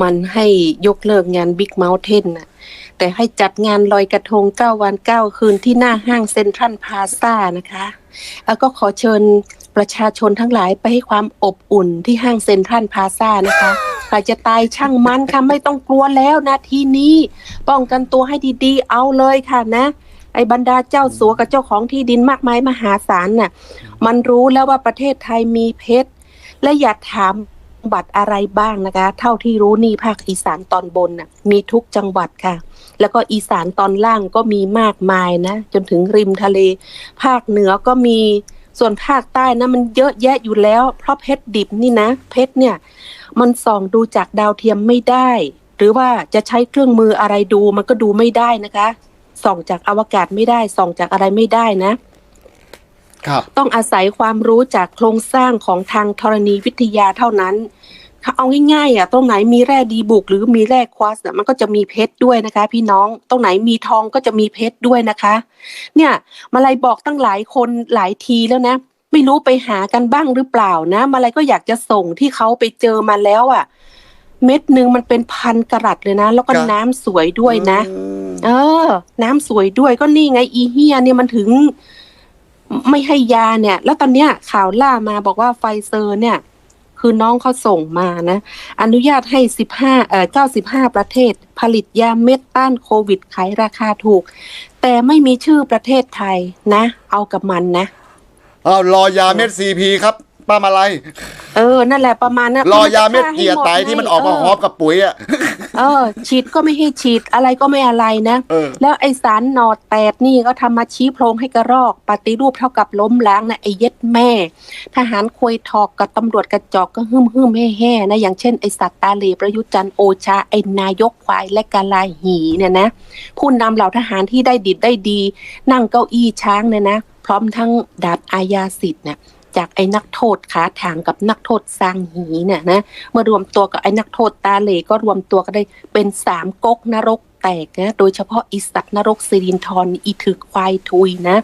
มันให้ยกเลิกงานบิ๊กเม t เทนน่ะ แต่ให้จัดงานลอยกระทงเก้าวันเก้าคืนที่หน้าห้างเซ็นทรัลพาซ่านะคะ แล้วก็ขอเชิญประชาชนทั้งหลายไปให้ความอบอุ่นที่ห้างเซ็นทรัลพาซ่านะคะใครจะตายช่างมันค่ะไม่ต้องกลัวแล้วนะทีนี้ป้องกันตัวให้ดีๆ เอาเลยค่ะนะไอ้บรรดาเจ้าสัวกับเจ้าของที่ดินมากมายมหาศาลน่ะ มันรู้แล้วว่าประเทศไทยมีเพชร และอย่าถาม บัตรอะไรบ้างนะคะ เท่าที่รู้นี่ภาคอีสานตอนบนน่ะมีทุกจังหวัดค่ะ แล้วก็อีสานตอนล่างก็มีมากมายนะ จนถึงริมทะเล ภาคเหนือก็มีส่วนภาคใต้นะมันเยอะแยะอยู่แล้ว เพราะเพชรดิบนี่นะ เพชรเนี่ย มันส่องดูจากดาวเทียมไม่ได้ หรือว่าจะใช้เครื่องมืออะไรดูมันก็ดูไม่ได้นะคะ ส่องจากอวกาศไม่ได้ ส่องจากอะไรไม่ได้นะ ต้องอาศัยความรู้จากโครงสร้างของทางธรณีวิทยาเท่านั้น ถ้าเอาง่ายๆอะตรงไหนมีแร่ดีบุก หรือมีแร่ควอตซ์อะมันก็จะมีเพชรด้วยนะคะ พี่น้องตรงไหนมีทองก็จะมีเพชรด้วยนะคะ เนี่ยมาลัยบอกตั้งหลายคนหลายทีแล้วนะไม่รู้ไปหากันบ้างหรือเปล่านะ มาลัยก็อยากจะส่งที่เขาไปเจอมาแล้วอะเม็ดหนึ่งมันเป็นพันกะรัตเลยนะ แล้วก็ครับน้ำสวยด้วยนะอืมเออ น้ำสวยด้วยก็นี่ไงอีเฮียเนี่ยมันถึง ไม่ให้ยาเนี่ย แล้วตอนเนี้ยข่าวล่ามาบอกว่าไฟเซอร์เนี่ย คือน้องเขาส่งมานะ อนุญาตให้สิบห้าเอ่อเก้าสิบห้าประเทศ ผลิตยาเม็ดต้านโควิดขายราคาถูก แต่ไม่มีชื่อประเทศไทยนะ เอากับมันนะอ้าวรอยาเม็ดซีพีครับป้ามาลัยเออ นั่นแหละประมาณนั้นรอยาเม็ดนจะฆ่เกียร์ไตให้หที่มันออกมาไงฮอปกับปุ๋ยอะ เออ ฉีดก็ไม่ให้ฉีดอะไรก็ไม่อะไรนะเออแล้วไอสารหนอดแตดนี่ก็ทำมาชี้โพรงให้กระรอก ปฏิรูปเท่ากับล้มล้างนะไอเย็ดแม่ ทหารควยทอกกับตำรวจกระจอกก็หึมหึมแห่แห่ๆนะ อย่างเช่นไอสัตว์ตาเหลประยุทธ์จันทร์โอชาไอนายกควายและกาลาหีเนี่ยนะผู้นำเหล่าทหารที่ได้ดิดได้ดี นั่งเก้าอี้ช้างเนี่ยนะ พร้อมทั้งดาบอาญาสิทธิ์เนี่ย จากไอ้นักโทษขาถางกับนักโทษสร้างหีเนี่ยนะเมื่อรวมตัวกับไอ้นักโทษตาเหลก็รวมตัวกันได้เป็นสามก๊กนรก แตกนะโดยเฉพาะอิสัตว์นรกสิรินทรอีถึกควายทุยนะ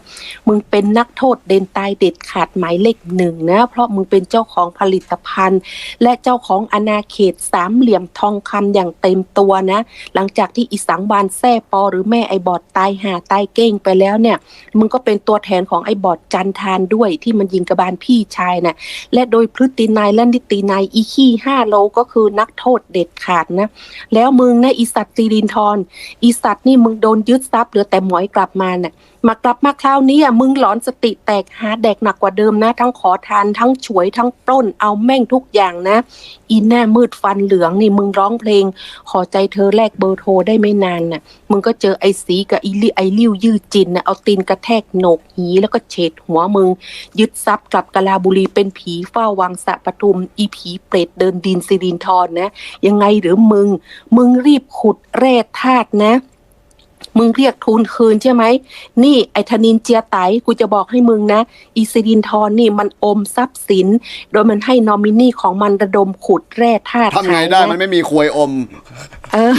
มึงเป็นนักโทษเดนตายเด็ดขาดหมายเลขหนึ่งนะเพราะมึงเป็นเจ้าของผลิตภัณฑ์ และเจ้าของอาณาเขตสามเหลี่ยมทองคำอย่างเต็มตัวนะ หลังจากที่อีสังวานแซ่ปอหรือแม่ไอบอดตายหาตายเก้งไปแล้วเนี่ยมึงก็เป็นตัวแทนของไอ้บอดจันทานด้วยที่มันยิงกระบาลพี่ชายน่ะและโดยพฤตินายและนิตินายอีขี้ห้าโลก็คือนักโทษเด็ดขาดนะแล้วมึงนะอีสัตว์ซีรินทรอีสัตว์นี่มึงโดนยึดทรัพย์เหลือแต่หมอยกลับมาน่ะมากลับมาคราวนี้อะมึงหลอนสติแตกหาแดกหนักกว่าเดิมนะ ทั้งขอทานทั้งฉวยทั้งปล้นเอาแม่งทุกอย่างนะอีหน้ามืดฟันเหลืองนี่มึงร้องเพลง ขอใจเธอแลกเบอร์โทรได้ไม่นานน่ะ มึงก็เจอไอ้สีกับอีลิไอลิ้วยืดจินนะเอาตีนกระแทกโหนกหีแล้วก็เฉดหัวมึง ยึดทรัพย์กลับกะลาบุรีเป็นผีเฝ้าวังสะปทุม อีผีเปรตเดินดินสิรินทรนะ ยังไงหรือมึง มึงรีบขุดแร่ธาตุนะ มึงเรียกทุนคืนใช่ไหม นี่ไอ้ธนินเจียไตกูจะบอกให้มึงนะ อีซิรินทรนี่มันอมทรัพย์สิน โดยมันให้นอมินีของมันระดมขุดแร่ธาตุทำไงขายได้นะมันไม่มีควยอม เออ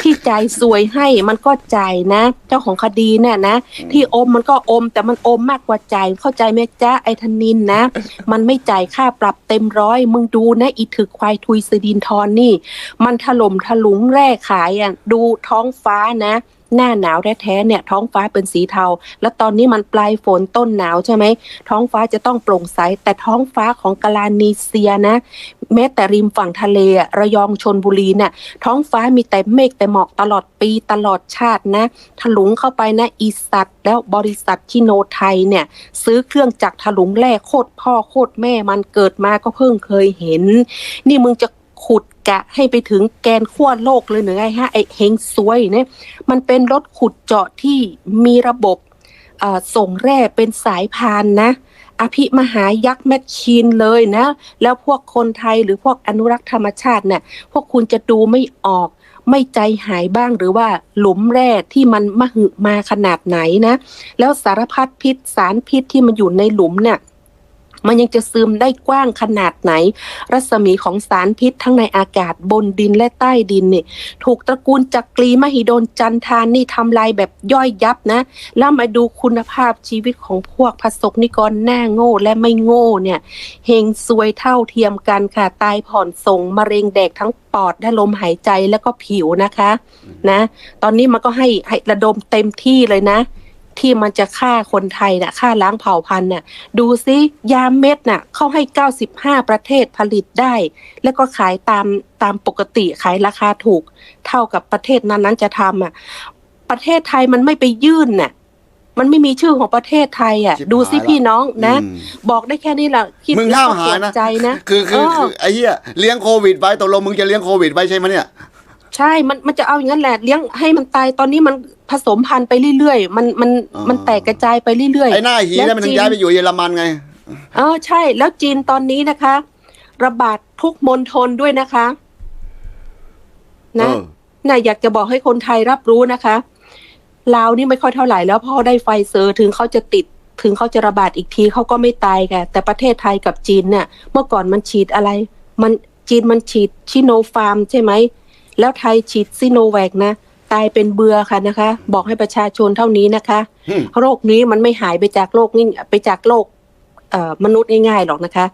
ที่จ่ายสวยให้มันก็จ่ายนะ เจ้าของคดีเนี่ยนะ ที่อมมันก็อม แต่มันอมมากกว่าจ่ายเข้าใจไหมจ๊ะไอ้ธนินนะ มันไม่จ่ายค่าปรับเต็มร้อย มึงดูนะ อีถึกควายทุยสิรินทรนี่ มันถล่มถลุงแร่ขายอะดูท้องฟ้านะ หน้าหนาวแท้ๆเนี่ยท้องฟ้าเป็นสีเทา แล้วตอนนี้มันปลายฝนต้นหนาวใช่ไหมท้องฟ้าจะต้องโปร่งใสแต่ท้องฟ้าของกาลานีเซียนะ แม้แต่ริมฝั่งทะเลอะระยองชนบุรีเนี่ยท้องฟ้ามีแต่เมฆแต่หมอกตลอดปีตลอดชาตินะถลุงเข้าไปนะอีสัตว์แล้วบริษัทชิโนไทยเนี่ยซื้อเครื่องจักรถลุงแร่โคตรพ่อโคตรแม่มันเกิดมาก็เพิ่งเคยเห็น นี่มึงจะขุดะให้ไปถึงแกนขั้วโลกเลยหรือไงฮะไอเฮงซวยเนี่ยมันเป็นรถขุดเจาะที่มีระบบส่งแร่เป็นสายพานนะ อภิมหายักษ์แมชชีนเลยนะ แล้วพวกคนไทยหรือพวกอนุรักษ์ธรรมชาติเนี่ยพวกคุณจะดูไม่ออกไม่ใจหายบ้างหรือว่าหลุมแร่ที่มันมหึมาขนาดไหนนะ แล้วสารพัดพิษสารพิษที่มันอยู่ในหลุมเนี่ย มันยังจะซึมได้กว้างขนาดไหน รัศมีของสารพิษทั้งในอากาศบนดินและใต้ดินเนี่ยถูกตระกูลจักรีมหิดลจันทานนี่ทำลายแบบย่อยยับนะ แล้วมาดูคุณภาพชีวิตของพวกพระสกนิกรหน้าโง่และไม่โง่เนี่ยเฮงซวยเท่าเทียมกันค่ะตายผ่อนส่งมะเร็งแดกทั้งปอดและลมหายใจแล้วก็ผิวนะคะ นะ ตอนนี้มันก็ให้ให้ระดมเต็มที่เลยนะ ที่มันจะฆ่าคนไทยน่ะฆ่าล้างเผ่าพันธุ์น่ะดูซิยาเม็ดน่ะเข้าให้ 95 ประเทศผลิตได้ แล้วก็ขายตามตามปกติขายราคาถูก เท่ากับประเทศนั้นนั้นๆจะทำอะประเทศไทยมันไม่ไปยื่นน่ะมันไม่มีชื่อของประเทศไทยอะชิบดูซิหายละพี่น้องนะอืมบอกได้แค่นี้แหละคิดมึงแล้วห้ามก็หาปวดนะใจนะ คือคือเคือไอ้เหี้ยเลี้ยงโควิดไว้ตกลงมึงจะเลี้ยงโควิดไว้ใช่ไหมเนี่ย ใช่มันมันจะเอาอย่างนั้นแหละเลี้ยงให้มันตายตอนนี้มันผสมพันธุ์ไปเรื่อยๆ มันมันอ๋อมันแตกกระจายไปเรื่อยๆไอ้หน้าหีเนี่ยมันถึงย้ายไปอยู่เยอรมันไงเออใช่ แล้วจีนตอนนี้นะคะ ระบาดทุกมณฑลด้วยนะคะ นะเออน่าอยากจะบอกให้คนไทยรับรู้นะคะลาวนี่ไม่ค่อยเท่าไหร่แล้วเพราะได้ไฟเซอร์ถึงเขาจะติดถึงเขาจะระบาดอีกทีเขาก็ไม่ตายค่ะ แต่ประเทศไทยกับจีนเนี่ย เมื่อก่อนมันฉีดอะไร มันจีนมันฉีดชิโนฟาร์มใช่ไหม แล้วไทยฉีดซิโนแวคนะตายเป็นเบือค่ะนะคะ บอกให้ประชาชนเท่านี้นะคะอืมโรคนี้มันไม่หายไปจากโลกนี่ไปจากโลกเอ่อมนุษย์ง่ายๆหรอกนะคะ